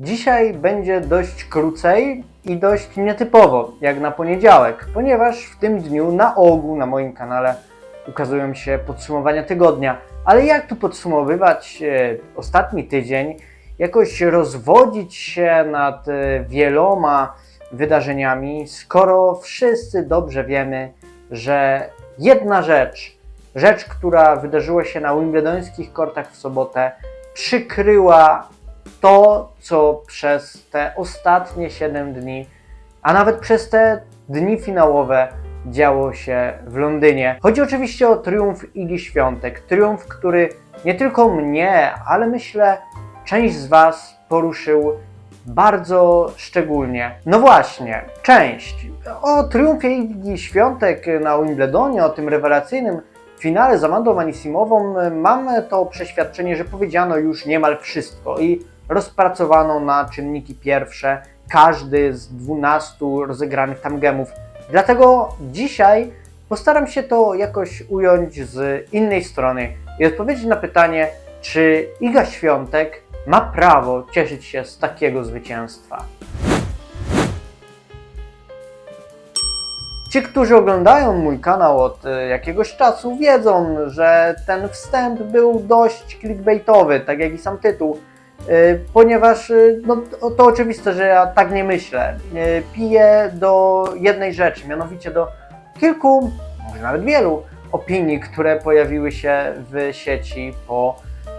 Dzisiaj będzie dość krócej i dość nietypowo, jak na poniedziałek, ponieważ w tym dniu na ogół na moim kanale ukazują się podsumowania tygodnia. Ale jak tu podsumowywać e, ostatni tydzień, jakoś rozwodzić się nad e, wieloma wydarzeniami, skoro wszyscy dobrze wiemy, że jedna rzecz, rzecz, która wydarzyła się na wimbledońskich kortach w sobotę, przykryła to, co przez te ostatnie 7 dni, a nawet przez te dni finałowe działo się w Londynie. Chodzi oczywiście o triumf Igi Świątek. Triumf, który nie tylko mnie, ale myślę część z Was poruszył bardzo szczególnie. No właśnie, część. O triumfie Igi Świątek na Wimbledonie, o tym rewelacyjnym finale z Amandą Anisimową mam to przeświadczenie, że powiedziano już niemal wszystko i rozpracowano na czynniki pierwsze każdy z 12 rozegranych tam gemów. Dlatego dzisiaj postaram się to jakoś ująć z innej strony i odpowiedzieć na pytanie, czy Iga Świątek ma prawo cieszyć się z takiego zwycięstwa. Ci, którzy oglądają mój kanał od e, jakiegoś czasu, wiedzą, że ten wstęp był dość clickbaitowy, tak jak i sam tytuł, ponieważ e, no, to, oczywiste, że ja tak nie myślę. E, Piję do jednej rzeczy, mianowicie do kilku, może nawet wielu opinii, które pojawiły się w sieci po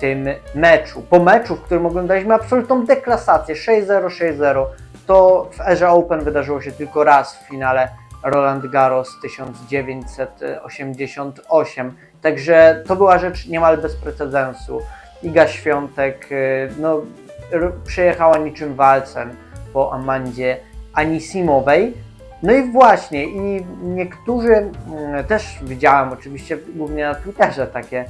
tym meczu. Po meczu, w którym oglądaliśmy absolutną deklasację 6-0, 6-0. To w Erze Open wydarzyło się tylko raz w finale Roland Garros 1988. Także to była rzecz niemal bez precedensu. Iga Świątek y, no, przejechała niczym walcem po Amandzie Anisimowej. No i właśnie, i niektórzy mm, też widziałem oczywiście głównie na Twitterze takie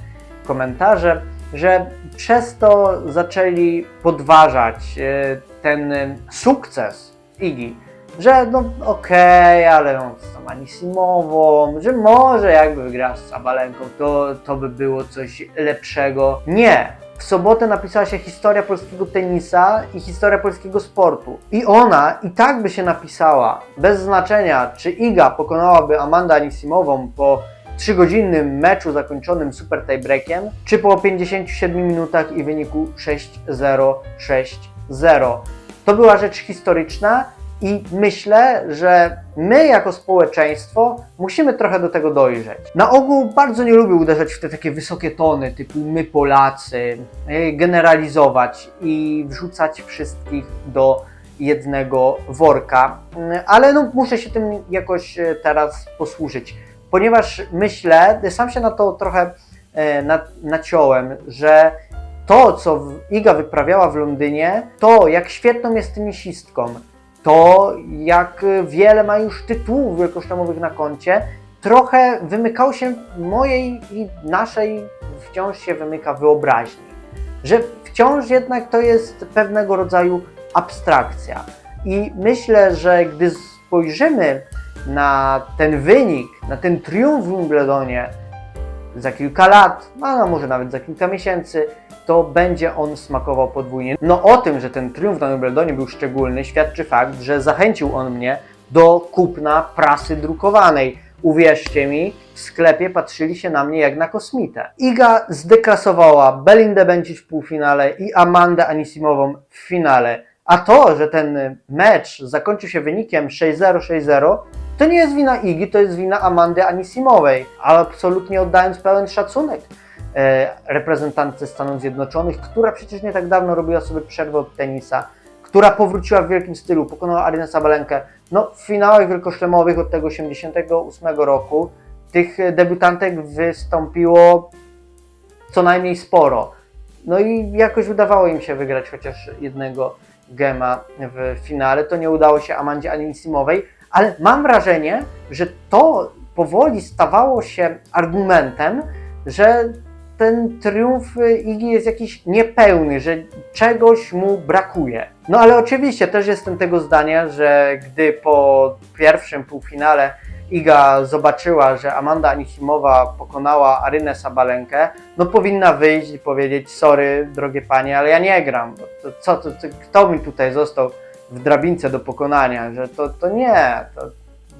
komentarze, że przez to zaczęli podważać y, ten y, sukces Igi, że no okej, ale no, z Anisimową, że może jakby wygrała z Sabalenką, to, to by było coś lepszego. Nie! W sobotę napisała się historia polskiego tenisa i historia polskiego sportu. I ona i tak by się napisała, bez znaczenia, czy Iga pokonałaby Amandę Anisimową po 3-godzinnym meczu zakończonym super tiebreakiem, czy po 57 minutach i wyniku 6-0, 6-0. To była rzecz historyczna i myślę, że my jako społeczeństwo musimy trochę do tego dojrzeć. Na ogół bardzo nie lubię uderzać w te takie wysokie tony, typu my Polacy, e, generalizować i wrzucać wszystkich do jednego worka, Mm, ale no, muszę się tym jakoś e, teraz posłużyć, ponieważ myślę, sam się na to trochę e, na- naciąłem, że to, co Iga wyprawiała w Londynie, to jak świetną jest tenisistką, to jak wiele ma już tytułów wielkoszlemowych na koncie, trochę wymykało się mojej i naszej, wciąż się wymyka wyobraźni. Że wciąż jednak to jest pewnego rodzaju abstrakcja. I myślę, że gdy spojrzymy na ten wynik, na ten triumf w Wimbledonie za kilka lat, a no może nawet za kilka miesięcy, to będzie on smakował podwójnie. No o tym, że ten triumf na Wimbledonie był szczególny, świadczy fakt, że zachęcił on mnie do kupna prasy drukowanej. Uwierzcie mi, w sklepie patrzyli się na mnie jak na kosmitę. Iga zdeklasowała Belindę Bencic w półfinale i Amandę Anisimową w finale. A to, że ten mecz zakończył się wynikiem 6-0, 6-0, to nie jest wina Igi, to jest wina Amandy Anisimowej, ale absolutnie oddając pełen szacunek e, reprezentantce Stanów Zjednoczonych, która przecież nie tak dawno robiła sobie przerwę od tenisa, która powróciła w wielkim stylu, pokonała Arinę Sabalenkę. No, w finałach wielkoszlemowych od tego 88 roku tych debiutantek wystąpiło co najmniej sporo. No i jakoś udawało im się wygrać chociaż jednego gema w finale. To nie udało się Amandzie Anisimowej, ale mam wrażenie, że to powoli stawało się argumentem, że ten triumf Igi jest jakiś niepełny, że czegoś mu brakuje. No ale oczywiście też jestem tego zdania, że gdy po pierwszym półfinale Iga zobaczyła, że Amanda Anisimowa pokonała Arynę Sabalenkę, no powinna wyjść i powiedzieć sorry, drogie panie, ale ja nie gram. To, co, to, to, kto mi tutaj został w drabince do pokonania, że to, to nie, to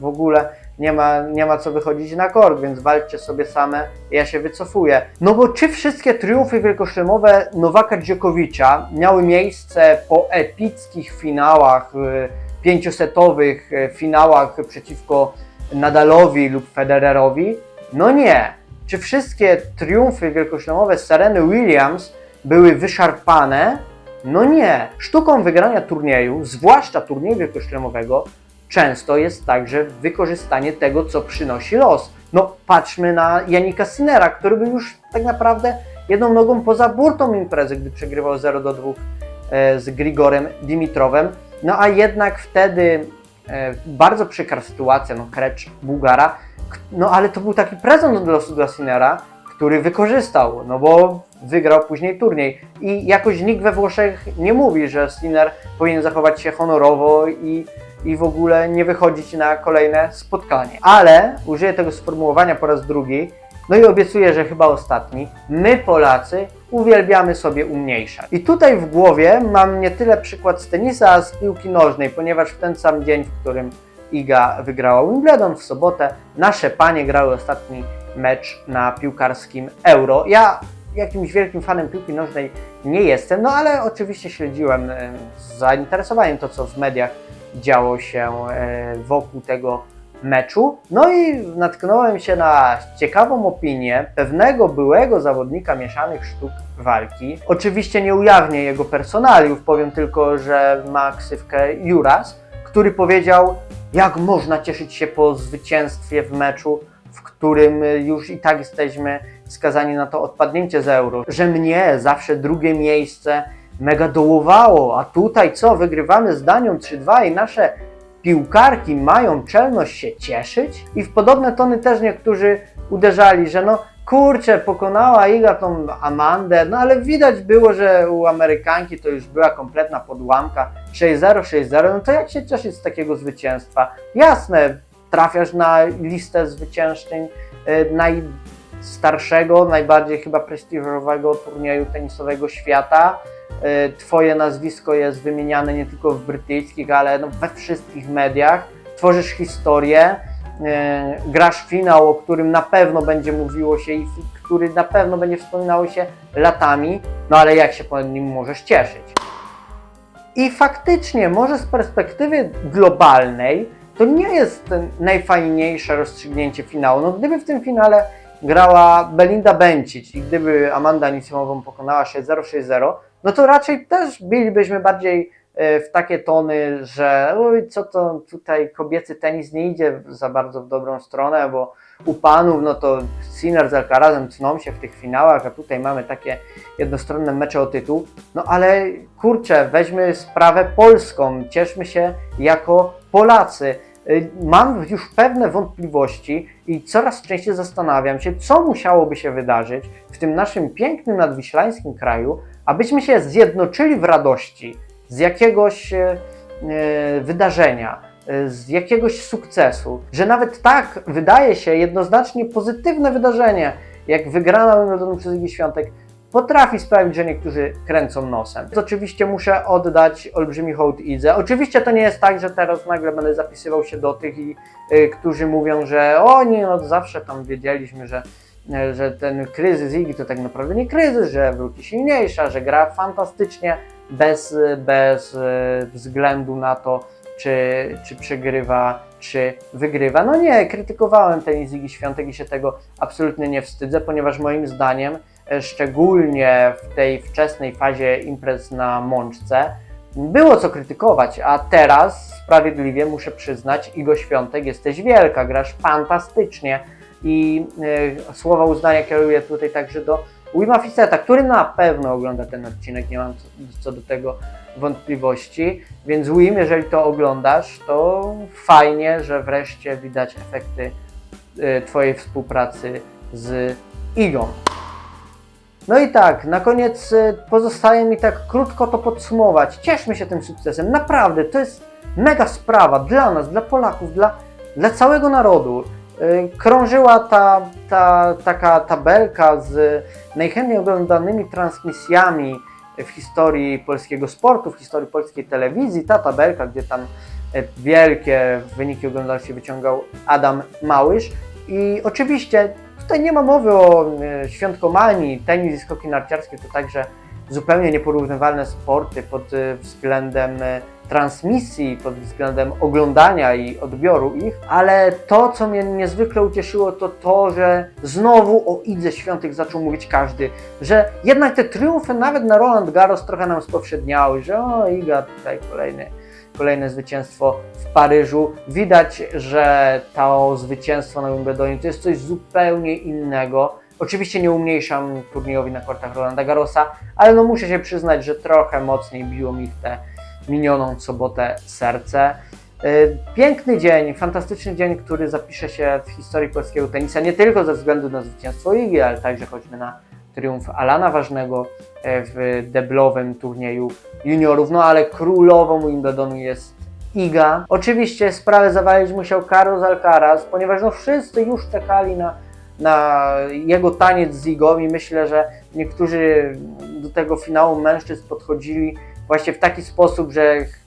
w ogóle nie ma, nie ma co wychodzić na kord, więc walczcie sobie same, ja się wycofuję. No bo czy wszystkie triumfy wielkoszlemowe Nowaka Dżokowicza miały miejsce po epickich finałach, y, pięciosetowych y, finałach przeciwko Nadalowi lub Federerowi? No nie. Czy wszystkie triumfy wielkoszlemowe Sereny Williams były wyszarpane? No nie. Sztuką wygrania turnieju, zwłaszcza turnieju wielkoszlemowego, często jest także wykorzystanie tego, co przynosi los. No, patrzmy na Janika Sinera, który był już tak naprawdę jedną nogą poza burtą imprezy, gdy przegrywał 0 do 2 e, z Grigorem Dimitrowem. No a jednak wtedy bardzo przykra sytuacja, no Krecz Bułgara, no ale to był taki prezent dla Sinera, który wykorzystał, no bo wygrał później turniej. I jakoś nikt we Włoszech nie mówi, że Sinner powinien zachować się honorowo i, i w ogóle nie wychodzić na kolejne spotkanie. Ale użyję tego sformułowania po raz drugi, no i obiecuję, że chyba ostatni. My, Polacy, uwielbiamy sobie umniejszać. I tutaj w głowie mam nie tyle przykład z tenisa, a z piłki nożnej, ponieważ w ten sam dzień, w którym Iga wygrała Wimbledon w sobotę, nasze panie grały ostatni mecz na piłkarskim Euro. Ja jakimś wielkim fanem piłki nożnej nie jestem, no ale oczywiście śledziłem e, z zainteresowaniem to, co w mediach działo się e, wokół tego meczu. No i natknąłem się na ciekawą opinię pewnego byłego zawodnika mieszanych sztuk walki. Oczywiście nie ujawnię jego personaliów, powiem tylko, że ma ksywkę Juras, który powiedział, jak można cieszyć się po zwycięstwie w meczu, w którym już i tak jesteśmy skazani na to odpadnięcie z euro. Że mnie zawsze drugie miejsce mega dołowało, a tutaj co, wygrywamy z Danią 3-2 i nasze piłkarki mają czelność się cieszyć? I w podobne tony też niektórzy uderzali, że no kurczę, pokonała Iga tą Amandę, no ale widać było, że u Amerykanki to już była kompletna podłamka, 6-0, 6-0, no to jak się cieszyć z takiego zwycięstwa? Jasne, trafiasz na listę zwyciężczyń y, najstarszego, najbardziej chyba prestiżowego turnieju tenisowego świata. Y, Twoje nazwisko jest wymieniane nie tylko w brytyjskich, ale no we wszystkich mediach. Tworzysz historię, y, grasz finał, o którym na pewno będzie mówiło się i który na pewno będzie wspominało się latami, no ale jak się po nim możesz cieszyć? I faktycznie, może z perspektywy globalnej, to nie jest najfajniejsze rozstrzygnięcie finału. No gdyby w tym finale grała Belinda Bencic i gdyby Amanda Anisimową pokonała 6-0, 6-0, no to raczej też bylibyśmy bardziej e, w takie tony, że co to tutaj kobiecy tenis nie idzie za bardzo w dobrą stronę, bo u panów no to Sinner z Alcarazem tną się w tych finałach, a tutaj mamy takie jednostronne mecze o tytuł. No ale kurczę, weźmy sprawę polską, cieszmy się jako Polacy. Y, Mam już pewne wątpliwości i coraz częściej zastanawiam się, co musiałoby się wydarzyć w tym naszym pięknym nadwiślańskim kraju, abyśmy się zjednoczyli w radości z jakiegoś e, e, wydarzenia, e, z jakiegoś sukcesu, że nawet tak wydaje się jednoznacznie pozytywne wydarzenie, jak wygrana Wimbledonu przez Igi Świątek, potrafi sprawić, że niektórzy kręcą nosem. Więc Oczywiście muszę oddać olbrzymi hołd Idze. Oczywiście to nie jest tak, że teraz nagle będę zapisywał się do tych, i, y, którzy mówią, że o nie, no zawsze tam wiedzieliśmy, że, że ten kryzys Igi to tak naprawdę nie kryzys, że wróci silniejsza, że gra fantastycznie bez, bez y, względu na to, czy, czy przegrywa, czy wygrywa. No nie, krytykowałem tenis Igi Świątek i się tego absolutnie nie wstydzę, ponieważ moim zdaniem e, szczególnie w tej wczesnej fazie imprez na Mączce, było co krytykować, a teraz sprawiedliwie muszę przyznać, Igo Świątek, jesteś wielka, grasz fantastycznie i e, słowa uznania kieruję tutaj także do Wima Fiseta, który na pewno ogląda ten odcinek, nie mam co, do tego wątpliwości, więc Wim, jeżeli to oglądasz, to fajnie, że wreszcie widać efekty e, Twojej współpracy z Igą. No i tak, na koniec y, pozostaje mi tak krótko to podsumować. Cieszmy się tym sukcesem. Naprawdę, to jest mega sprawa dla nas, dla Polaków, dla dla całego narodu. Y, Krążyła ta, ta taka tabelka z najchętniej oglądanymi transmisjami w historii polskiego sportu, w historii polskiej telewizji. Ta tabelka, gdzie tam e, wielkie wyniki oglądalności wyciągał Adam Małysz. I oczywiście tutaj nie ma mowy o e, świątkomanii, tenis i skoki narciarskie to także zupełnie nieporównywalne sporty pod e, względem e, transmisji, pod względem oglądania i odbioru ich, ale to, co mnie niezwykle ucieszyło, to to, że znowu o Idze Świątek zaczął mówić każdy, że jednak te triumfy nawet na Roland Garros trochę nam spowszedniały, że o Iga tutaj kolejny, kolejne zwycięstwo w Paryżu. Widać, że to zwycięstwo na Wimbledonie to jest coś zupełnie innego. Oczywiście nie umniejszam turniejowi na kortach Rolanda Garrosa, ale no muszę się przyznać, że trochę mocniej biło mi w tę minioną sobotę serce. Y, Piękny dzień, fantastyczny dzień, który zapisze się w historii polskiego tenisa, nie tylko ze względu na zwycięstwo Igi, ale także choćby na triumf Alana Ważnego e, w deblowym turnieju juniorów, no ale królową Wimbledonu jest Iga. Oczywiście sprawę zawalić musiał Carlos Alcaraz, ponieważ no wszyscy już czekali na, na jego taniec z Igą i myślę, że niektórzy do tego finału mężczyzn podchodzili właśnie w taki sposób, że ch-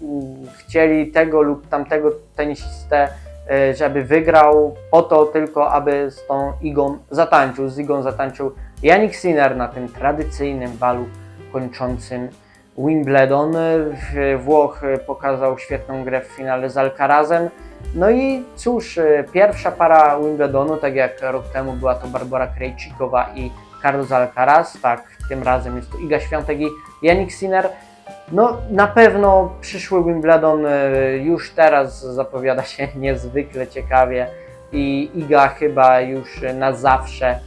chcieli tego lub tamtego tenisistę, e, żeby wygrał po to tylko, aby z tą Igą zatańczył. Z Igą zatańczył Yannick Sinner na tym tradycyjnym balu kończącym Wimbledon. W- Włoch e, pokazał świetną grę w finale z Alcarazem. No i cóż, e, pierwsza para Wimbledonu, tak jak rok temu była to Barbara Krejcikowa i Carlos Alcaraz, tak tym razem jest to Iga Świątek i Yannick Sinner. No na pewno przyszły Wimbledon e, już teraz zapowiada się niezwykle ciekawie i Iga chyba już na zawsze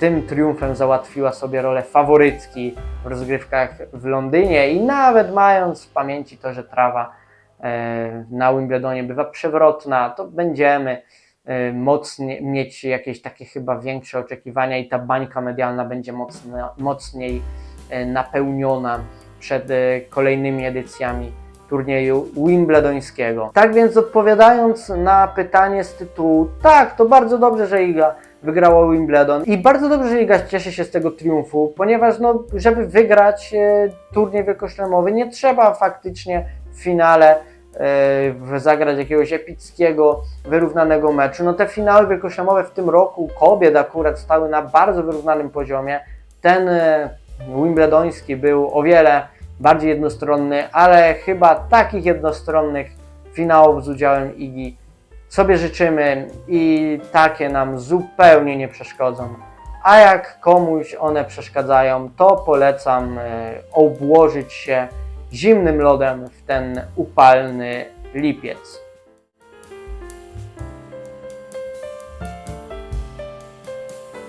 tym triumfem załatwiła sobie rolę faworytki w rozgrywkach w Londynie i nawet mając w pamięci to, że trawa e, na Wimbledonie bywa przewrotna, to będziemy e, mocnie, mieć jakieś takie chyba większe oczekiwania i ta bańka medialna będzie mocno, mocniej e, napełniona przed kolejnymi edycjami turnieju Wimbledońskiego. Tak więc odpowiadając na pytanie z tytułu, tak, to bardzo dobrze, że Iga wygrała Wimbledon i bardzo dobrze, że Iga cieszy się z tego triumfu, ponieważ no, żeby wygrać e, turniej wielkoszlemowy nie trzeba faktycznie w finale e, zagrać jakiegoś epickiego, wyrównanego meczu. No te finały wielkoszlemowe w tym roku kobiet akurat stały na bardzo wyrównanym poziomie. Ten e, Wimbledoński był o wiele bardziej jednostronny, ale chyba takich jednostronnych finałów z udziałem Igi sobie życzymy i takie nam zupełnie nie przeszkodzą. A jak komuś one przeszkadzają, to polecam e, obłożyć się zimnym lodem w ten upalny lipiec.